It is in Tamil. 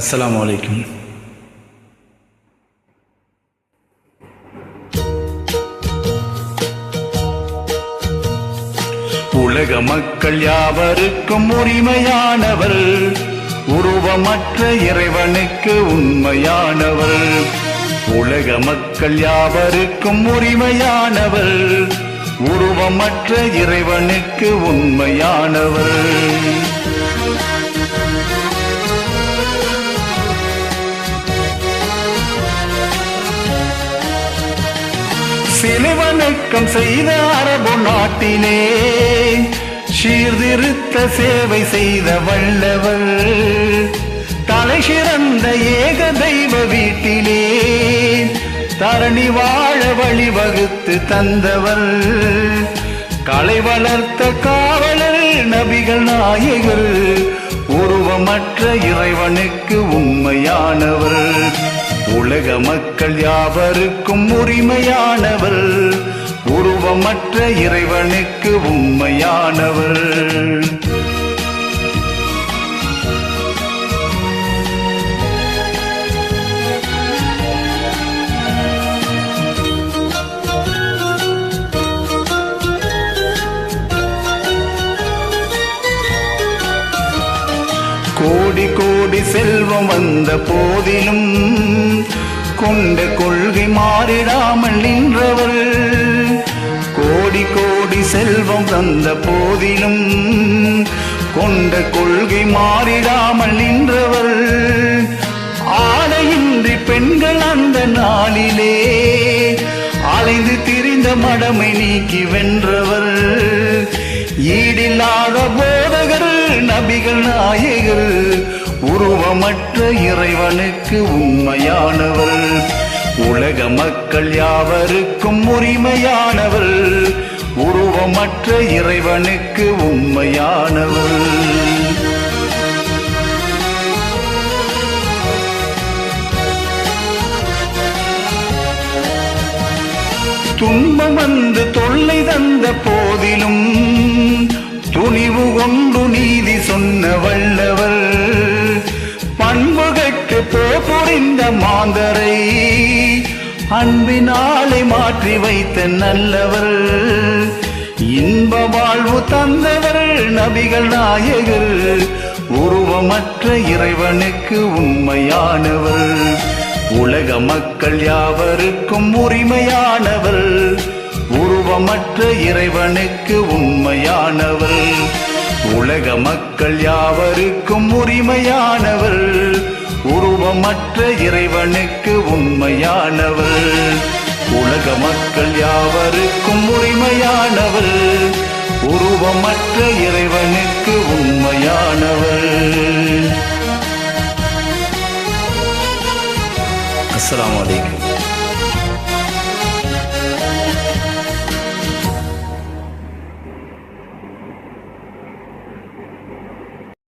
அஸ்லாம் வலைக்கம் உலக மக்கள் யாவருக்கும் உரிமையானவர் உருவமற்ற இறைவனுக்கு உண்மையானவர். உலக மக்கள் யாவருக்கும் உரிமையானவர் உருவமற்ற இறைவனுக்கு உண்மையானவர். சிலுவணக்கம் செய்த அரபு நாட்டிலே சீர்திருத்த சேவை செய்த வல்லவர். தலை சிறந்த ஏக தெய்வ வீட்டிலே தரணி வாழ வழிவகுத்து தந்தவர். களை வளர்த்த காவலர் நபிகள் நாயகர் உருவமற்ற இறைவனுக்கு உண்மையானவர். உலக மக்கள் யாவருக்கும் உரிமையானவர். உருவமற்ற இறைவனுக்கு உண்மையானவர். கோடி கோடி செல்வம் வந்த போதிலும் கொண்ட கொள்கை மாறிடாமல் நின்றவர். கோடி கோடி செல்வம் தந்த போதிலும் கொண்ட கொள்கை மாறிடாமல் நின்றவர். ஆடையின்றி பெண்கள் அந்த நாளிலே அலைந்து திரிந்த மடமை நீக்கி வென்றவர். ஈடில்லாத போதகர் நபிகள் நாயகர் உருவமற்ற இறைவனுக்கு உண்மையானவர் உலக மக்கள் யாவருக்கும் உரிமையானவர் உருவமற்ற இறைவனுக்கு உண்மையானவர் துன்பம் வந்து தொல்லை தந்த போதிலும் துணிவு கொண்டு நீதி சொன்ன வல்லவர் இந்த மாந்தரை அன்பினாலே மாற்றி வைத்த நல்லவர். இன்ப வாழ்வு தந்தவர் நபிகள் நாயகர். உருவமற்ற இறைவனுக்கு உண்மையானவர். உலக மக்கள் யாவருக்கும் உரிமையானவர். உருவமற்ற இறைவனுக்கு உண்மையானவர். உலக மக்கள் யாவருக்கும் உரிமையானவர். உருவமற்ற இறைவனுக்கு உண்மையானவர் உலக மக்கள் யாவருக்கும் உரிமையானவர் உருவமற்ற இறைவனுக்கு உண்மையானவர் அஸ்லாம் வலைக்கம்